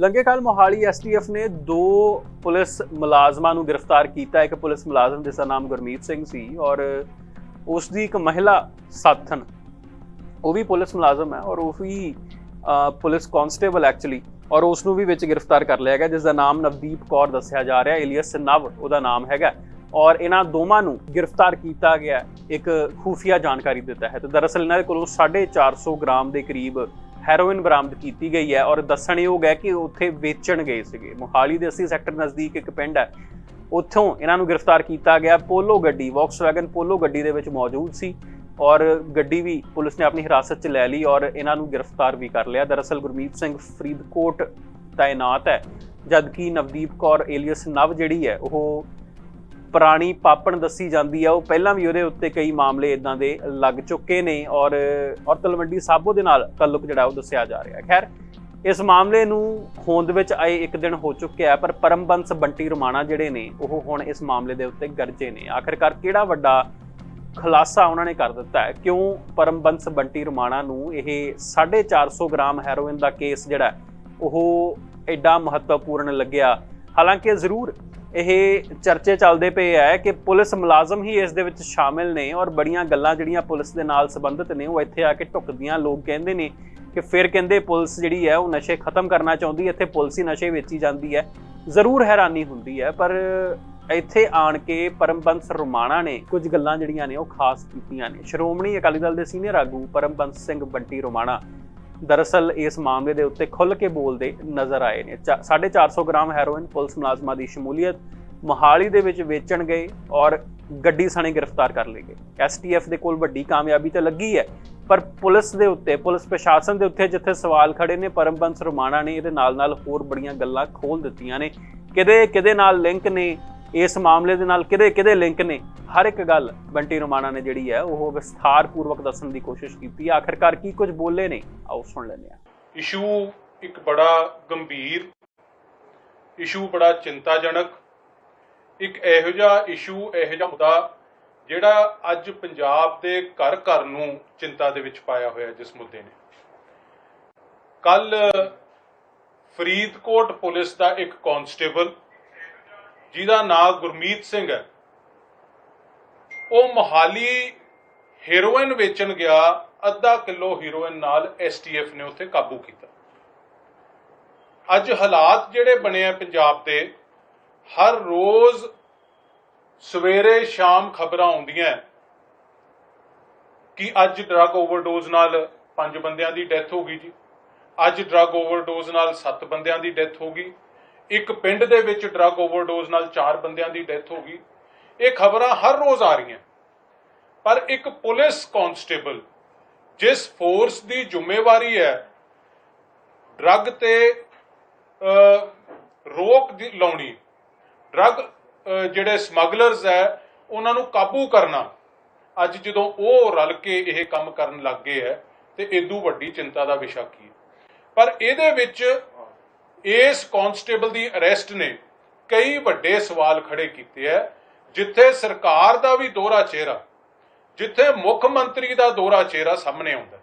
ਲੰਗੇਕਾਲ Mohali STF ਨੇ ਦੋ police ਮੁਲਾਜ਼ਮਾਂ ਨੂੰ ਗ੍ਰਿਫਤਾਰ ਕੀਤਾ। ਇੱਕ ਪੁਲਿਸ ਮੁਲਾਜ਼ਮ ਜਿਸ ਦਾ ਨਾਮ ਗੁਰਮੀਤ ਸਿੰਘ ਸੀ ਔਰ ਉਸ ਦੀ ਇੱਕ ਮਹਿਲਾ ਸਾਥਣ, ਉਹ ਵੀ ਪੁਲਿਸ ਮੁਲਾਜ਼ਮ ਹੈ ਔਰ ਉਹ ਵੀ ਪੁਲਿਸ ਕਾਂਸਟੇਬਲ ਐਕਚੁਅਲੀ ਔਰ ਉਸ ਨੂੰ ਵੀ ਵਿੱਚ ਗ੍ਰਿਫਤਾਰ ਕਰ ਲਿਆ ਗਿਆ ਜਿਸ ਦਾ ਨਾਮ ਨਵਦੀਪ ਕੌਰ ਦੱਸਿਆ ਜਾ ਰਿਹਾ, ਏਲੀਅਸ ਨਵ ਉਹਦਾ ਨਾਮ ਹੈਗਾ। ਔਰ ਇਹਨਾਂ ਦੋਵਾਂ ਨੂੰ ਗ੍ਰਿਫਤਾਰ ਕੀਤਾ ਗਿਆ, ਇੱਕ ਖੂਫੀਆ ਜਾਣਕਾਰੀ ਦਿੱਤਾ ਹੈ ਤਹਿਤ। ਦਰਅਸਲ ਇਹਨਾਂ ਦੇ ਕੋਲੋਂ 450 ਗ੍ਰਾਮ ਦੇ ਕਰੀਬ ਹੈਰੋਇਨ ਬਰਾਮਦ ਕੀਤੀ ਗਈ ਹੈ ਔਰ ਦੱਸਣਯੋਗ ਹੈ ਕਿ ਉੱਥੇ ਵੇਚਣ ਗਏ ਸੀਗੇ। ਮੋਹਾਲੀ ਦੇ 80 ਸੈਕਟਰ ਨਜ਼ਦੀਕ ਇੱਕ ਪਿੰਡ ਹੈ। ਉੱਥੋਂ ਇਹਨਾਂ ਨੂੰ ਗ੍ਰਿਫਤਾਰ ਕੀਤਾ ਗਿਆ। ਪੋਲੋ ਗੱਡੀ ਵੌਕਸਵੈਗਨ ਪੋਲੋ ਗੱਡੀ ਦੇ ਵਿੱਚ ਮੌਜੂਦ ਸੀ ਔਰ ਗੱਡੀ ਵੀ ਪੁਲਿਸ ਨੇ ਆਪਣੀ ਹਿਰਾਸਤ 'ਚ ਲੈ ਲਈ ਔਰ ਇਹਨਾਂ ਨੂੰ ਗ੍ਰਿਫਤਾਰ ਵੀ ਕਰ ਲਿਆ। ਦਰਅਸਲ ਗੁਰਮੀਤ ਸਿੰਘ ਫਰੀਦਕੋਟ ਤਾਇਨਾਤ ਹੈ। ਜਦਕਿ ਨਵਦੀਪ ਕੌਰ ਏਲੀਅਸ ਨਵ ਜਿਹੜੀ ਹੈ, ਉਹ ਪੁਰਾਣੀ ਪਾਪਣ ਦੱਸੀ ਜਾਂਦੀ ਹੈ ਉਹ ਪਹਿਲਾਂ ਵੀ ਉਹਦੇ ਉੱਤੇ ਕਈ ਮਾਮਲੇ ਇਦਾਂ ਦੇ ਲੱਗ ਚੁੱਕੇ ਨੇ ਔਰ ਔਰ ਤਲਵੰਡੀ ਸਾਬੋ ਦੇ ਨਾਲ ਤਾਲੁਕ ਜਿਹੜਾ ਉਹ ਦੱਸਿਆ ਜਾ ਰਿਹਾ। ਖੈਰ, ਇਸ ਮਾਮਲੇ ਨੂੰ ਹੋਂਦ ਵਿੱਚ ਆਏ ਇੱਕ ਦਿਨ ਹੋ ਚੁੱਕਿਆ ਪਰ ਪਰਮਬੰਸ ਬੰਟੀ ਰਮਾਣਾ ਜਿਹੜੇ ਨੇ, ਉਹ ਹੁਣ ਇਸ ਮਾਮਲੇ ਦੇ ਉੱਤੇ ਗਰਜੇ ਨੇ। ਆਖਿਰਕਾਰ ਕਿਹੜਾ ਵੱਡਾ ਖੁਲਾਸਾ ਉਹਨਾਂ ਨੇ ਕਰ ਦਿੱਤਾ ਹੈ? ਕਿਉਂ ਪਰਮਬੰਸ ਬੰਟੀ ਰਮਾਣਾ ਨੂੰ ਇਹ 450 ਗ੍ਰਾਮ ਹੈਰੋਇਨ ਦਾ ਕੇਸ ਜਿਹੜਾ, ਉਹ ਐਡਾ ਮਹੱਤਵਪੂਰਨ ਲੱਗਿਆ? ਹਾਲਾਂਕਿ ਜ਼ਰੂਰ ਇਹ ਚਰਚੇ ਚੱਲਦੇ ਪਏ ਹੈ ਕਿ ਪੁਲਿਸ ਮੁਲਾਜ਼ਮ ਹੀ ਇਸ ਦੇ ਵਿੱਚ ਸ਼ਾਮਿਲ ਨੇ ਔਰ ਬੜੀਆਂ ਗੱਲਾਂ ਜਿਹੜੀਆਂ ਪੁਲਿਸ ਦੇ ਨਾਲ ਸੰਬੰਧਿਤ ਨੇ, ਉਹ ਇੱਥੇ ਆ ਕੇ ਢੁਕਦੀਆਂ। ਲੋਕ ਕਹਿੰਦੇ ਨੇ ਕਿ ਫਿਰ ਕਹਿੰਦੇ ਪੁਲਿਸ ਜਿਹੜੀ ਹੈ, ਉਹ ਨਸ਼ੇ ਖਤਮ ਕਰਨਾ ਚਾਹੁੰਦੀ ਹੈ, ਇੱਥੇ ਪੁਲਿਸ ਹੀ ਨਸ਼ੇ ਵੇਚੀ ਜਾਂਦੀ ਹੈ। ਜ਼ਰੂਰ ਹੈਰਾਨੀ ਹੁੰਦੀ ਹੈ, ਪਰ ਇੱਥੇ ਆਣ ਕੇ ਪਰਮਬੰਸ ਰੋਮਾਣਾ ਨੇ ਕੁਝ ਗੱਲਾਂ ਜਿਹੜੀਆਂ ਨੇ, ਉਹ ਖਾਸ ਕੀਤੀਆਂ ਨੇ। ਸ਼੍ਰੋਮਣੀ ਅਕਾਲੀ ਦਲ ਦੇ ਸੀਨੀਅਰ ਆਗੂ ਪਰਮਬੰਸ ਸਿੰਘ ਬੰਟੀ ਰੋਮਾਣਾ ਦਰਅਸਲ ਇਸ ਮਾਮਲੇ ਦੇ ਉੱਤੇ ਖੁੱਲ੍ਹ ਕੇ ਬੋਲਦੇ ਨਜ਼ਰ ਆਏ ਨੇ। ਚਾ- 450 ਗ੍ਰਾਮ ਹੈਰੋਇਨ ਪੁਲਿਸ ਮੁਲਾਜ਼ਮਾਂ ਦੀ ਸ਼ਮੂਲੀਅਤ ਮੋਹਾਲੀ ਦੇ ਵਿੱਚ ਵੇਚਣ ਗਏ ਔਰ ਗੱਡੀ ਸਣੇ ਗ੍ਰਿਫਤਾਰ ਕਰ ਲਏ ਗਏ। ਐਸਟੀਐਫ ਦੇ ਕੋਲ ਵੱਡੀ ਕਾਮਯਾਬੀ ਤਾਂ ਲੱਗੀ ਹੈ, ਪਰ ਪੁਲਿਸ ਦੇ ਉੱਤੇ, ਪੁਲਿਸ ਪ੍ਰਸ਼ਾਸਨ ਦੇ ਉੱਤੇ ਜਿੱਥੇ ਸਵਾਲ ਖੜੇ ਨੇ, ਪਰਮਬੰਸ ਰੁਮਾਣਾ ਨੇ ਇਹਦੇ ਨਾਲ ਨਾਲ ਹੋਰ ਬੜੀਆਂ ਗੱਲਾਂ ਖੋਲ ਦਿੱਤੀਆਂ ਨੇ। ਕਿਹਦੇ ਕਿਹਦੇ ਨਾਲ ਲਿੰਕ ਨੇ? ਇਸ ਮਾਮਲੇ ਦੇ ਨਾਲ ਕਿਹਦੇ ਕਿਹਦੇ ਲਿੰਕ ਨੇ? ਹਰ ਇੱਕ ਗੱਲ ਬੰਟੀ ਰੁਮਾਣਾ ਨੇ ਜਿਹੜੀ ਹੈ, ਉਹ ਵਿਸਥਾਰਪੂਰਵਕ ਦੱਸਣ ਦੀ ਕੋਸ਼ਿਸ਼ ਕੀਤੀ। ਹੈ ਕੀ ਕੁਝ ਬੋਲੇ ਨੇ? ਆਓ ਸੁਣ ਲੈਂਦੇ ਹਾਂ। ਇਸ਼ੂ ਇੱਕ ਬੜਾ ਗੰਭੀਰ, ਇਸ਼ੂ ਬੜਾ ਚਿੰਤਾਜਨਕ, ਇੱਕ ਇਹੋ ਜਿਹਾ ਇਸ਼ੂ, ਇਹੋ ਜਿਹਾ ਮੁੱਦਾ ਜਿਹੜਾ ਅੱਜ ਪੰਜਾਬ ਦੇ ਘਰ ਘਰ ਨੂੰ ਚਿੰਤਾ ਦੇ ਵਿੱਚ ਪਾਇਆ ਹੋਇਆ ਜਿਸ ਮੁੱਦੇ ਨੇ। ਕੱਲ ਫਰੀਦਕੋਟ ਪੁਲਿਸ ਦਾ ਇੱਕ ਕਾਂਸਟੇਬਲ ਜਿਹਦਾ ਨਾਮ ਗੁਰਮੀਤ ਸਿੰਘ ਹੈ। ਉਹ ਮੋਹਾਲੀ ਹੈਰੋਇਨ ਵੇਚਣ ਗਿਆ, ਅੱਧਾ ਕਿਲੋ ਹੀਰੋਇਨ ਨਾਲ ਐਸਟੀਐਫ ਨੇ ਉੱਥੇ ਕਾਬੂ ਕੀਤਾ। ਅੱਜ ਹਾਲਾਤ ਜਿਹੜੇ ਬਣੇ ਆ ਪੰਜਾਬ ਦੇ, ਹਰ ਰੋਜ਼ ਸਵੇਰੇ ਸ਼ਾਮ ਖਬਰਾਂ ਆਉਂਦੀਆਂ ਕਿ ਅੱਜ ਡਰੱਗ ਓਵਰਡੋਜ਼ ਨਾਲ ਪੰਜ ਬੰਦਿਆਂ ਦੀ ਡੈਥ ਹੋ ਗਈ ਜੀ। ਅੱਜ ਡਰੱਗ ਓਵਰਡੋਜ਼ ਨਾਲ ਸੱਤ ਬੰਦਿਆਂ ਦੀ ਡੈਥ ਹੋ ਗਈ। ਇੱਕ ਪਿੰਡ ਦੇ ਵਿੱਚ ਡਰੱਗ ਓਵਰਡੋਜ਼ ਨਾਲ ਚਾਰ ਬੰਦਿਆਂ ਦੀ ਡੈਥ ਹੋ ਗਈ। ਇਹ ਖਬਰਾਂ ਹਰ ਰੋਜ਼ ਆ ਰਹੀਆਂ। ਪਰ ਇੱਕ ਪੁਲਿਸ ਕਾਂਸਟੇਬਲ ਜਿਸ ਫੋਰਸ ਦੀ ਜ਼ਿੰਮੇਵਾਰੀ ਹੈ ਡਰੱਗ ਤੇ ਰੋਕ ਦੀ ਲਾਉਣੀ ਡਰੱਗ ਅਹ, ਜਿਹੜੇ ਸਮਗਲਰਸ ਹੈ ਉਹਨਾਂ ਨੂੰ ਕਾਬੂ ਕਰਨਾ ਅੱਜ ਜਦੋਂ ਉਹ ਰਲ ਕੇ ਇਹ ਕੰਮ ਕਰਨ ਲੱਗ ਗਏ ਹੈ ਤੇ ਇਦੋਂ ਵੱਡੀ ਚਿੰਤਾ ਦਾ ਵਿਸ਼ਾ ਕੀ ਹੈ। ਪਰ ਇਹਦੇ ਵਿੱਚ ਇਸ ਕਾਂਸਟੇਬਲ ਦੀ ਅਰੈਸਟ ਨੇ ਕਈ ਵੱਡੇ ਸਵਾਲ ਖੜੇ ਕੀਤੇ ਹੈ ਜਿੱਥੇ ਸਰਕਾਰ ਦਾ ਵੀ ਦੋਹਰਾ ਚਿਹਰਾ, ਜਿੱਥੇ ਮੁੱਖ ਮੰਤਰੀ ਦਾ ਦੋਹਰਾ ਚਿਹਰਾ ਸਾਹਮਣੇ ਆਉਂਦਾ ਹੈ।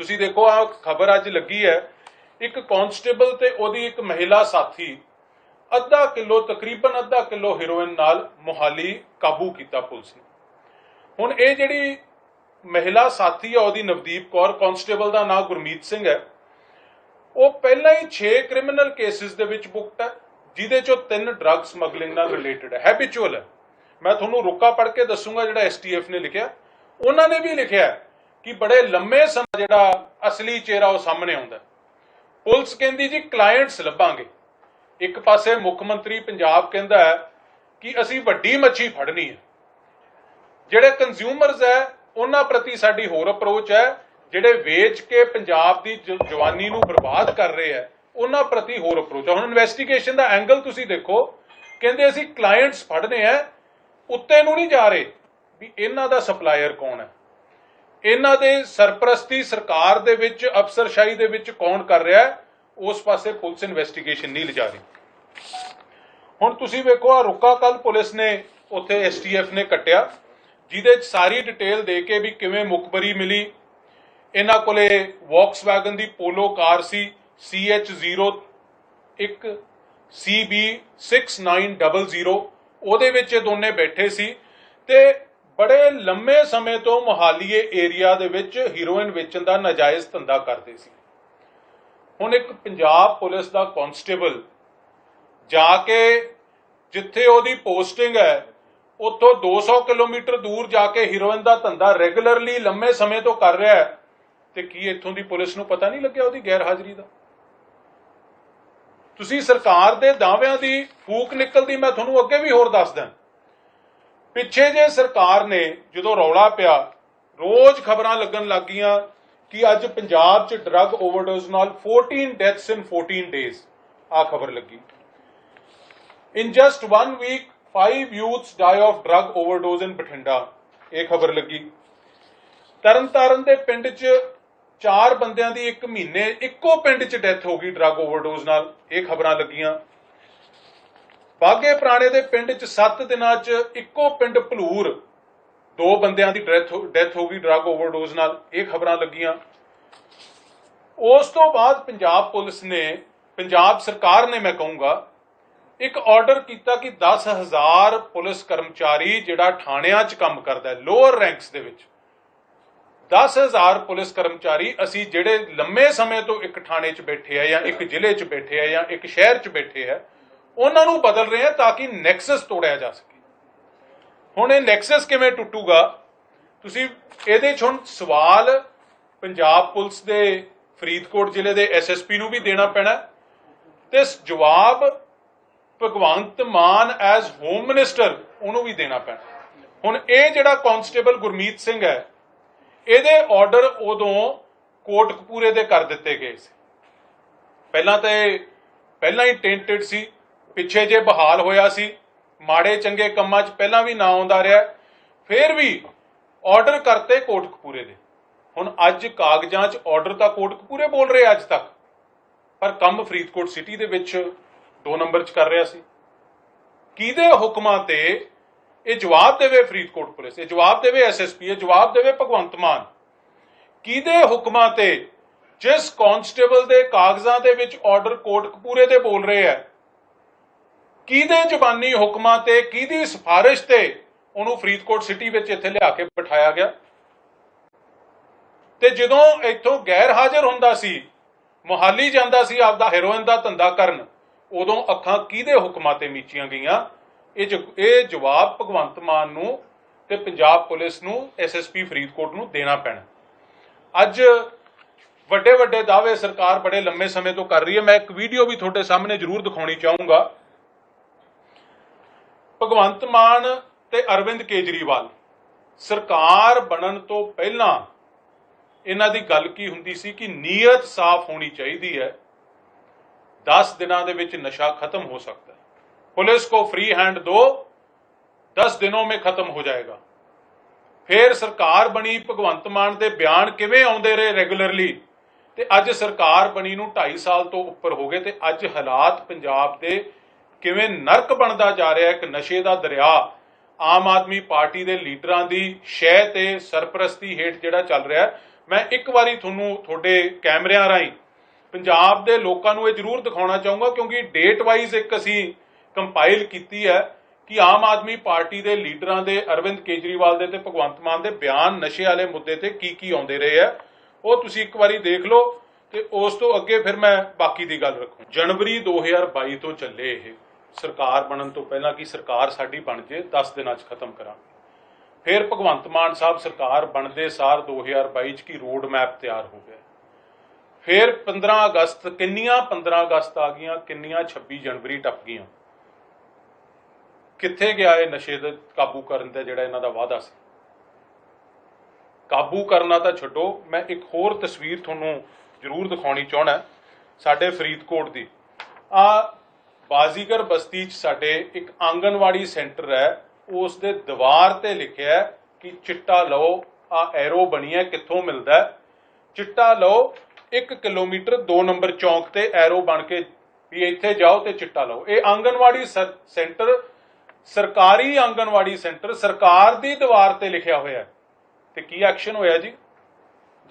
ਤੁਸੀਂ ਦੇਖੋ ਆ ਖਬਰ ਅੱਜ ਲੱਗੀ ਹੈ ਇੱਕ ਕਾਂਸਟੇਬਲ ਤੇ ਉਹਦੀ ਇੱਕ ਮਹਿਲਾ ਸਾਥੀ ਅੱਧਾ ਕਿਲੋ, ਤਕਰੀਬਨ ਅੱਧਾ ਕਿਲੋ ਹੀਰੋਇਨ ਨਾਲ ਮੁਹਾਲੀ ਕਾਬੂ ਕੀਤਾ ਪੁਲਿਸ ਨੇ ਹੁਣ ਇਹ ਜਿਹੜੀ ਮਹਿਲਾ ਸਾਥੀ ਆ, ਉਹਦੀ ਨਵਦੀਪ ਕੌਰ, ਕਾਂਸਟੇਬਲ ਦਾ ਨਾਮ ਗੁਰਮੀਤ ਸਿੰਘ ਹੈ ਉਹ ਪਹਿਲਾਂ ਹੀ 6 ਕ੍ਰਿਮੀਨਲ ਕੇਸਿਸ ਦੇ ਵਿੱਚ ਬੁਕਟ ਹੈ, ਜਿਹਦੇ ਚੋਂ ਤਿੰਨ ਡਰੱਗ ਸਮਗਲਿੰਗ ਨਾਲ ਰਿਲੇਟਡ ਹੈ। ਹੈਬਿਚੁਅਲ ਹੈ। ਮੈਂ ਤੁਹਾਨੂੰ ਰੁੱਕਾ ਪੜ੍ਹ ਕੇ ਦੱਸੂਗਾ ਜਿਹੜਾ ਐਸਟੀਐਫ ਨੇ ਲਿਖਿਆ। ਉਹਨਾਂ ਨੇ ਵੀ ਲਿਖਿਆ ਕਿ ਬੜੇ ਲੰਮੇ ਸਮਾਂ ਜਿਹੜਾ ਅਸਲੀ ਚਿਹਰਾ ਉਹ ਸਾਹਮਣੇ ਆਉਂਦਾ ਪੁਲਿਸ ਕਹਿੰਦੀ ਜੀ ਕਲਾਇੰਟਸ ਲੱਭਾਂਗੇ। ਇੱਕ ਪਾਸੇ ਮੁੱਖ ਮੰਤਰੀ ਪੰਜਾਬ ਕਹਿੰਦਾ ਹੈ ਕਿ ਅਸੀਂ ਵੱਡੀ ਮੱਛੀ ਫੜਨੀ ਹੈ। ਜਿਹੜੇ ਕੰਜ਼ਿਊਮਰਸ ਹੈ, ਉਹਨਾਂ ਪ੍ਰਤੀ ਸਾਡੀ ਹੋਰ ਅਪਰੋਚ ਹੈ ਜਿਹੜੇ ਵੇਚ ਕੇ ਪੰਜਾਬ ਦੀ ਜਵਾਨੀ ਨੂੰ ਬਰਬਾਦ ਕਰ ਰਹੇ ਹੈ, ਉਹਨਾਂ ਪ੍ਰਤੀ ਹੋਰ ਅਪਰੋਚ ਹੁਣ ਇਨਵੈਸਟੀਗੇਸ਼ਨ ਦਾ ਐਂਗਲ ਤੁਸੀਂ ਦੇਖੋ, ਕਹਿੰਦੇ ਅਸੀਂ ਕਲਾਇੰਟਸ ਫੜਨੇ ਆ ਉੱਤੇ ਨੂੰ ਨਹੀਂ ਜਾ ਰਹੇ, ਵੀ ਇਹਨਾਂ ਦਾ ਸਪਲਾਇਰ ਕੌਣ ਹੈ? ਇਹਨਾਂ ਦੇ ਸਰਪ੍ਰਸਤੀ ਸਰਕਾਰ ਦੇ ਵਿੱਚ, ਅਫਸਰਸ਼ਾਹੀ ਦੇ ਵਿੱਚ ਕੌਣ ਕਰ ਰਿਹਾ ਹੈ? ਉਸ ਪਾਸੇ ਪੁਲਿਸ ਇਨਵੈਸਟੀਗੇਸ਼ਨ ਨਹੀਂ ਲਿਜਾ ਰਹੀ। ਹੁਣ ਤੁਸੀਂ ਵੇਖੋ ਆ ਰੁਕਾ ਕੱਲ ਪੁਲਿਸ ਨੇ ਉੱਥੇ ਐਸਟੀਐਫ ਨੇ ਕੱਟਿਆ, ਜਿਹਦੇ 'ਚ ਸਾਰੀ ਡਿਟੇਲ ਦੇ ਕੇ ਵੀ ਕਿਵੇਂ ਮੁਖਬਰੀ ਮਿਲੀ ਇਹਨਾਂ ਕੋਲੇ ਵੌਕਸਵੈਗਨ ਦੀ ਪੋਲੋ ਕਾਰ ਸੀ CH0 ਇੱਕ CB 6900 ਉਹਦੇ ਵਿੱਚ ਇਹ ਦੋਨੇ ਬੈਠੇ ਸੀ ਤੇ ਬੜੇ ਲੰਮੇ ਸਮੇਂ ਤੋਂ ਮੁਹਾਲੀਏ ਏਰੀਆ ਦੇ ਵਿੱਚ ਹੀਰੋਇਨ ਵੇਚਣ ਦਾ ਨਾਜਾਇਜ਼ ਧੰਦਾ ਕਰਦੇ ਸੀ। ਹੁਣ ਇੱਕ ਪੰਜਾਬ ਪੁਲਿਸ ਦਾ ਕਾਂਸਟੇਬਲ ਜਾ ਕੇ ਜਿੱਥੇ ਉਹਦੀ ਪੋਸਟਿੰਗ ਹੈ, ਉੱਥੋਂ 200 ਕਿਲੋਮੀਟਰ ਦੂਰ ਜਾ ਕੇ ਹੀਰੋਇਨ ਦਾ ਧੰਦਾ ਰੈਗੂਲਰਲੀ ਲੰਮੇ ਸਮੇਂ ਤੋਂ ਕਰ ਰਿਹਾ ਹੈ ਤੇ ਕੀ ਇੱਥੋਂ ਦੀ ਪੁਲਿਸ ਨੂੰ ਪਤਾ ਨਹੀਂ ਲੱਗਿਆ ਉਹਦੀ ਗੈਰ ਹਾਜ਼ਰੀ ਦਾ? ਤੁਸੀਂ ਸਰਕਾਰ ਦੇ ਦਾਅਵਿਆਂ ਦੀ ਫੂਕ ਨਿਕਲਦੀ ਮੈਂ ਤੁਹਾਨੂੰ ਅੱਗੇ ਵੀ ਹੋਰ ਦੱਸਦਾ ਪਿੱਛੇ ਜੇ ਸਰਕਾਰ ਨੇ ਜਦੋਂ ਰੌਲਾ ਪਿਆ, ਰੋਜ਼ ਖਬਰਾਂ ਲੱਗਣ ਲੱਗੀਆਂ ਕਿ ਅੱਜ ਪੰਜਾਬ 'ਚ ਡਰੱਗ ਓਵਰਡੋਜ਼ ਨਾਲ 14 ਡੈਥਸ ਇਨ 14 ਡੇਜ਼ ਆ ਖਬਰ ਲੱਗੀ। In just 1 week 5 youths die of drug overdose in Bathinda ਇਹ ਖਬਰ ਲੱਗੀ। ਤਰਨਤਾਰਨ ਦੇ ਪਿੰਡ 'ਚ ਚਾਰ ਬੰਦਿਆਂ ਦੀ ਇੱਕ ਮਹੀਨੇ ਇੱਕੋ ਪਿੰਡ 'ਚ ਡੈਥ ਹੋ ਗਈ ਡਰੱਗ ਓਵਰਡੋਜ਼ ਨਾਲ, ਇਹ ਖਬਰਾਂ ਲੱਗੀਆਂ। ਬਾਗੇ ਪੁਰਾਣੇ ਦੇ ਪਿੰਡ 'ਚ 7 ਦਿਨਾਂ 'ਚ ਇੱਕੋ ਪਿੰਡ ਭਲੂਰ, ਦੋ ਬੰਦਿਆਂ ਦੀ ਡੈਥ ਡੈਥ ਹੋ ਗਈ ਡਰੱਗ ਓਵਰਡੋਜ਼ ਨਾਲ, ਇਹ ਖਬਰਾਂ ਲੱਗੀਆਂ। ਉਸ ਤੋਂ ਬਾਅਦ ਪੰਜਾਬ ਪੁਲਿਸ ਨੇ, ਪੰਜਾਬ ਸਰਕਾਰ ਨੇ ਮੈਂ ਕਹੂੰਗਾ, ਇੱਕ ਆਰਡਰ ਕੀਤਾ ਕਿ 10000 ਪੁਲਿਸ ਕਰਮਚਾਰੀ ਜਿਹੜਾ ਥਾਣਿਆਂ 'ਚ ਕੰਮ ਕਰਦਾ ਹੈ ਲੋਅਰ ਰੈਂਕਸ ਦੇ ਵਿੱਚ 10000 ਪੁਲਿਸ ਕਰਮਚਾਰੀ ਅਸੀਂ ਜਿਹੜੇ ਲੰਮੇ ਸਮੇਂ ਤੋਂ ਇੱਕ ਥਾਣੇ 'ਚ ਬੈਠੇ ਆ ਜਾਂ ਇੱਕ ਜ਼ਿਲ੍ਹੇ 'ਚ ਬੈਠੇ ਆ ਜਾਂ ਇੱਕ ਸ਼ਹਿਰ 'ਚ ਬੈਠੇ ਆ, ਉਹਨਾਂ ਨੂੰ ਬਦਲ ਰਹੇ ਆ ਤਾਂ ਕਿ ਨੈਕਸਸ ਤੋੜਿਆ ਜਾ ਸਕੇ। ਹੁਣ ਇਹ ਨੈਕਸਸ ਕਿਵੇਂ ਟੁੱਟੂਗਾ? ਤੁਸੀਂ ਇਹਦੇ 'ਚ ਹੁਣ ਸਵਾਲ ਪੰਜਾਬ ਪੁਲਿਸ ਦੇ, ਫਰੀਦਕੋਟ ਜ਼ਿਲ੍ਹੇ ਦੇ ਐਸਐਸਪੀ ਨੂੰ ਵੀ ਦੇਣਾ ਪੈਣਾ। ਤੇ ਜਵਾਬ Bhagwant Mann as home minister ਉਹਨੂੰ ਵੀ ਦੇਣਾ ਪੈਣਾ। ਹੁਣ ਇਹ ਜਿਹੜਾ ਕਾਂਸਟੇਬਲ ਗੁਰਮੀਤ ਸਿੰਘ ਹੈ ਇਹਦੇ ਆਰਡਰ ਉਦੋਂ ਕੋਟਕਪੂਰੇ ਦੇ ਕਰ ਦਿੱਤੇ ਗਏ ਸੀ। ਪਹਿਲਾਂ ਤਾਂ ਪਹਿਲਾਂ ਹੀ ਟੈਂਟਡ ਸੀ, ਪਿੱਛੇ ਜੇ ਬਹਾਲ ਹੋਇਆ ਸੀ, ਮਾੜੇ ਚੰਗੇ ਕੰਮਾਂ 'ਚ ਪਹਿਲਾਂ ਵੀ ਨਾ ਆਉਂਦਾ ਰਿਹਾ, ਫਿਰ ਵੀ ਆਰਡਰ ਕਰਤੇ ਕੋਟਕਪੂਰੇ ਦੇ। ਹੁਣ ਅੱਜ ਕਾਗਜ਼ਾਂ 'ਚ ਆਰਡਰ ਤਾਂ ਕੋਟਕਪੂਰੇ ਬੋਲ ਰਹੇ ਅੱਜ ਤੱਕ, ਪਰ ਕੰਮ ਫਰੀਦਕੋਟ ਸਿਟੀ ਦੇ ਵਿੱਚ ਦੋ ਨੰਬਰ 'ਚ ਕਰ ਰਿਹਾ ਸੀ। ਕਿਹਦੇ ਹੁਕਮਾਂ ਤੇ ਇਹ ਜਵਾਬ ਦੇਵੇ ਫਰੀਦਕੋਟ ਪੁਲਿਸ, ਇਹ ਜਵਾਬ ਦੇਵੇ ਐਸਐਸਪੀ ਇਹ ਜਵਾਬ ਦੇਵੇ ਭਗਵੰਤ ਮਾਨ। ਕਿਹਦੇ ਹੁਕਮਾਂ ਤੇ ਜਿਸ ਕਾਂਸਟੇਬਲ ਦੇ ਕਾਗਜ਼ਾਂ ਦੇ ਵਿੱਚ ਆਰਡਰ ਕੋਟਕਪੂਰੇ ਦੇ ਬੋਲ ਰਹੇ ਹੈ, ਕਿਹਦੇ ਜ਼ਬਾਨੀ ਹੁਕਮਾਂ ਤੇ, ਕਿਹਦੀ ਸਿਫਾਰਿਸ਼ ਤੇ ਉਹਨੂੰ ਫਰੀਦਕੋਟ ਸਿਟੀ ਵਿੱਚ ਇੱਥੇ ਲਿਆ ਕੇ ਬਿਠਾਇਆ ਗਿਆ? ਤੇ ਜਦੋਂ ਇੱਥੋਂ ਗੈਰ ਹਾਜ਼ਰ ਹੁੰਦਾ ਸੀ, ਮੁਹਾਲੀ ਜਾਂਦਾ ਸੀ ਆਪਦਾ ਹੈਰੋਇਨ ਦਾ ਧੰਦਾ ਕਰਨ, ਉਦੋਂ ਅੱਖਾਂ ਕਿਹਦੇ ਹੁਕਮਾਂ ਤੇ ਮੀਚੀਆਂ ਗਈਆਂ? ਇਹ ਇਹ ਜਵਾਬ ਭਗਵੰਤ ਮਾਨ ਨੂੰ ਤੇ ਪੰਜਾਬ ਪੁਲਿਸ ਨੂੰ ਐਸਐਸਪੀ ਫਰੀਦਕੋਟ ਨੂੰ ਦੇਣਾ ਪੈਣਾ। ਅੱਜ ਵੱਡੇ ਵੱਡੇ ਦਾਅਵੇ ਸਰਕਾਰ ਬੜੇ ਲੰਮੇ ਸਮੇਂ ਤੋਂ ਕਰ ਰਹੀ ਹੈ। ਮੈਂ ਇੱਕ ਵੀਡੀਓ ਵੀ ਤੁਹਾਡੇ ਸਾਹਮਣੇ ਜ਼ਰੂਰ ਦਿਖਾਉਣੀ ਚਾਹੂੰਗਾ। ਭਗਵੰਤ ਮਾਨ ਤੇ ਅਰਵਿੰਦ ਕੇਜਰੀਵਾਲ, ਸਰਕਾਰ ਬਣਨ ਤੋਂ ਪਹਿਲਾਂ ਇਹਨਾਂ ਦੀ ਗੱਲ ਕੀ ਹੁੰਦੀ ਸੀ ਕਿ ਨੀਅਤ ਸਾਫ਼ ਹੋਣੀ ਚਾਹੀਦੀ ਹੈ। 10 ਦਿਨਾਂ ਦੇ ਵਿੱਚ ਨਸ਼ਾ ਖਤਮ ਹੋ ਸਕਦਾ है पुलिस को फ्री हैंड दो 10 ਦਿਨੋਂ में ਖਤਮ ਹੋ ਜਾਏਗਾ ਫਿਰ ਸਰਕਾਰ ਬਣੀ ਭਗਵੰਤ ਮਾਨ ਦੇ ਬਿਆਨ ਕਿਵੇਂ ਆਉਂਦੇ ਰਹੇ ਰੈਗੂਲਰਲੀ ਤੇ ਅੱਜ ਸਰਕਾਰ ਬਣੀ ਨੂੰ 2.5 ਸਾਲ ਤੋਂ ਉੱਪਰ ਹੋ ਗਏ ਤੇ ਅੱਜ ਹਾਲਾਤ ਪੰਜਾਬ ਦੇ ਕਿਵੇਂ ਨਰਕ ਬਣਦਾ ਜਾ ਰਿਹਾ ਹੈ ਇੱਕ ਨਸ਼ੇ ਦਾ ਦਰਿਆ ਆਮ ਆਦਮੀ ਪਾਰਟੀ ਦੇ ਲੀਡਰਾਂ ਦੀ ਸ਼ਹਿ ਤੇ ਸਰਪ੍ਰਸਤੀ ਹੇਠ ਜਿਹੜਾ ਚੱਲ ਰਿਹਾ ਹੈ। ਮੈਂ ਇੱਕ ਵਾਰੀ ਤੁਹਾਨੂੰ ਤੁਹਾਡੇ ਕੈਮਰਿਆਂ ਰਾਹੀਂ ਪੰਜਾਬ ਦੇ ਲੋਕਾਂ ਨੂੰ ਇਹ ਜ਼ਰੂਰ ਦਿਖਾਉਣਾ ਚਾਹੂੰਗਾ ਕਿਉਂਕਿ ਡੇਟ ਵਾਈਜ਼ ਇੱਕ ਅਸੀਂ ਕੰਪਾਈਲ ਕੀਤੀ ਹੈ ਕਿ ਆਮ ਆਦਮੀ ਪਾਰਟੀ ਦੇ ਲੀਡਰਾਂ ਦੇ ਅਰਵਿੰਦ ਕੇਜਰੀਵਾਲ ਦੇ ਤੇ ਭਗਵੰਤ ਮਾਨ ਦੇ ਬਿਆਨ ਨਸ਼ੇ ਵਾਲੇ ਮੁੱਦੇ ਤੇ ਕੀ ਕੀ ਆਉਂਦੇ ਰਹੇ ਆ ਉਹ ਤੁਸੀਂ ਇੱਕ ਵਾਰੀ ਦੇਖ ਲਓ ਤੇ ਉਸ ਤੋਂ ਅੱਗੇ ਫਿਰ ਮੈਂ ਬਾਕੀ ਦੀ ਗੱਲ ਰੱਖੂ। ਜਨਵਰੀ 2022 ਤੋਂ ਚੱਲੇ ਇਹ। ਸਰਕਾਰ ਬਣਨ ਤੋਂ ਪਹਿਲਾਂ ਕਿ ਸਰਕਾਰ ਸਾਡੀ ਬਣ ਜੇ 10 ਦਿਨਾਂ 'ਚ ਖਤਮ ਕਰਾਂਗੇ ਫਿਰ ਭਗਵੰਤ ਮਾਨ ਸਾਹਿਬ ਸਰਕਾਰ ਬਣਦੇ ਸਾਰ 2022 'ਚ ਕੀ ਰੋਡ ਮੈਪ ਤਿਆਰ ਹੋ ਗਿਆ। ਫਿਰ 15 ਅਗਸਤ, ਕਿੰਨੀਆਂ 15 ਅਗਸਤ ਆ ਗਈਆਂ, ਕਿੰਨੀਆਂ 26 ਜਨਵਰੀ ਟੱਪ ਗਈਆਂ। ਕਿੱਥੇ ਗਿਆ ਇਹ ਨਸ਼ੇ ਦੇ ਕਾਬੂ ਕਰਨ ਦਾ ਜਿਹੜਾ ਇਹਨਾਂ ਦਾ ਵਾਅਦਾ ਸੀ? ਕਾਬੂ ਕਰਨਾ ਤਾਂ ਛੱਡੋ, ਮੈਂ ਇੱਕ ਹੋਰ ਤਸਵੀਰ ਤੁਹਾਨੂੰ ਜ਼ਰੂਰ ਦਿਖਾਉਣੀ ਚਾਹਣਾ ਸਾਡੇ ਫਰੀਦਕੋਟ ਦੀ। ਆ ਬਾਜ਼ੀਗਰ ਬਸਤੀ 'ਚ ਸਾਡੇ ਇੱਕ ਆਂਗਨਵਾੜੀ ਸੈਂਟਰ ਹੈ, ਉਸ ਦੇ ਦੀਵਾਰ ਤੇ ਲਿਖਿਆ ਕਿ ਚਿੱਟਾ ਲਓ, ਆ ਐਰੋ ਬਣੀ ਹੈ ਕਿੱਥੋਂ ਮਿਲਦਾ ਚਿੱਟਾ ਲਓ 1 ਕਿਲੋਮੀਟਰ 2 ਨੰਬਰ ਚੌਂਕ ਤੇ ਐਰੋ ਬਣ ਕੇ ਵੀ ਇੱਥੇ ਜਾਓ ਤੇ ਚਿੱਟਾ ਲਓ। ਇਹ ਆਂਗਨਵਾੜੀ ਸੈਂਟਰ ਸਰਕਾਰੀ ਆਂਗਣਵਾੜੀ ਸੈਂਟਰ ਸਰਕਾਰ ਦੀ ਦੀਵਾਰ ਤੇ ਲਿਖਿਆ ਹੋਇਆ ਹੈ। ਤੇ ਕੀ ਐਕਸ਼ਨ ਹੋਇਆ ਜੀ?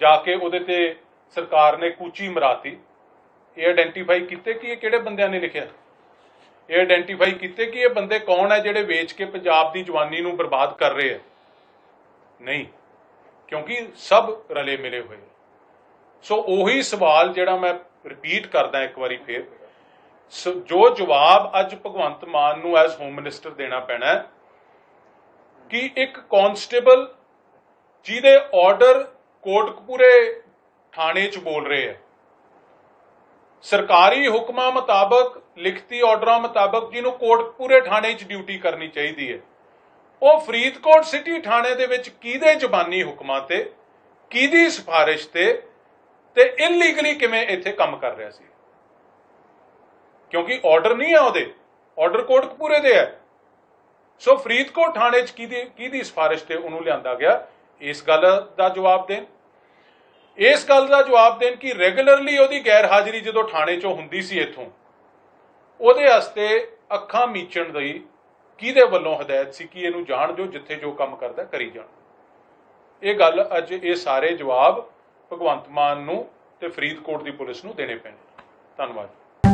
ਜਾ ਕੇ ਉਹਦੇ ਤੇ ਸਰਕਾਰ ਨੇ ਕੂਚੀ ਮਰਾਤੀ। ਇਹ ਆਇਡੈਂਟੀਫਾਈ ਕੀਤੇ ਕਿ ਇਹ ਕਿਹੜੇ ਬੰਦਿਆਂ ਨੇ ਲਿਖਿਆ? ਇਹ ਆਇਡੈਂਟੀਫਾਈ ਕੀਤੇ ਕਿ ਇਹ ਬੰਦੇ ਕੌਣ ਹੈ ਜਿਹੜੇ ਵੇਚ ਕੇ ਪੰਜਾਬ ਦੀ ਜਵਾਨੀ ਨੂੰ ਬਰਬਾਦ ਕਰ ਰਹੇ ਹੈ? ਨਹੀਂ, ਕਿਉਂਕਿ ਸਭ ਰਲੇ ਮਿਲੇ ਹੋਏ ਸੋ ਉਹੀ ਸਵਾਲ ਜਿਹੜਾ ਮੈਂ ਰਿਪੀਟ ਕਰਦਾ ਇੱਕ ਵਾਰੀ ਫੇਰ ਜੋ ਜਵਾਬ ਅੱਜ ਭਗਵੰਤ ਮਾਨ ਨੂੰ ਐਜ਼ ਹੋਮ ਮਿਨਿਸਟਰ ਦੇਣਾ ਪੈਣਾ ਹੈ, ਕਿ ਇੱਕ ਕਾਂਸਟੇਬਲ ਜਿਹਦੇ ਆਰਡਰ ਕੋਟਕਪੂਰੇ ਥਾਣੇ 'ਚ ਬੋਲ ਰਹੇ ਹੈ। ਸਰਕਾਰੀ ਹੁਕਮਾਂ ਮੁਤਾਬਕ, ਲਿਖਤੀ ਆਰਡਰਾਂ ਮੁਤਾਬਕ ਜਿਹਨੂੰ ਕੋਟਕਪੂਰੇ ਥਾਣੇ 'ਚ ਡਿਊਟੀ ਕਰਨੀ ਚਾਹੀਦੀ ਹੈ। ਉਹ ਫਰੀਦਕੋਟ ਸਿਟੀ ਥਾਣੇ ਦੇ ਵਿੱਚ ਕਿਹਦੇ ਜ਼ਬਾਨੀ ਹੁਕਮਾਂ ਤੇ, ਕਿਹਦੀ ਸਿਫਾਰਿਸ਼ ਤੇ ਤੇ ਇਲੀਗਲੀ ਕਿਵੇਂ ਇੱਥੇ ਕੰਮ ਕਰ ਰਿਹਾ ਸੀ? ਕਿਉਂਕਿ ਆਰਡਰ ਨਹੀਂ ਹੈ ਉਹਦੇ। ਆਰਡਰ ਕੋਟਕਪੂਰੇ ਦੇ ਹੈ ਸੋ ਫਰੀਦਕੋਟ ਥਾਣੇ 'ਚ ਕਿਹਦੀ ਕਿਹਦੀ ਸਿਫਾਰਿਸ਼ ਤੇ ਉਹਨੂੰ ਲਿਆਂਦਾ ਗਿਆ? ਇਸ ਗੱਲ ਦਾ ਜਵਾਬ ਦੇਣ। ਇਸ ਗੱਲ ਦਾ ਜਵਾਬ ਦੇਣ ਕਿ ਰੈਗੂਲਰਲੀ ਉਹਦੀ ਗੈਰ ਹਾਜ਼ਰੀ ਜਦੋਂ ਥਾਣੇ 'ਚੋਂ ਹੁੰਦੀ ਸੀ ਇੱਥੋਂ, ਉਹਦੇ ਵਾਸਤੇ ਅੱਖਾਂ ਮੀਚਣ ਦੀ ਕਿਹਦੇ ਵੱਲੋਂ ਹਦਾਇਤ ਸੀ ਕਿ ਇਹਨੂੰ ਜਾਣ ਦਿਓ, ਜਿੱਥੇ ਜੋ ਕੰਮ ਕਰਦਾ ਕਰੀ ਜਾਣ। ਇਹ ਗੱਲ ਅੱਜ ਇਹ ਸਾਰੇ ਜਵਾਬ ਭਗਵੰਤ ਮਾਨ ਨੂੰ ਤੇ ਫਰੀਦਕੋਟ ਦੀ ਪੁਲਿਸ ਨੂੰ ਦੇਣੇ ਪੈਣੇ ਧੰਨਵਾਦ।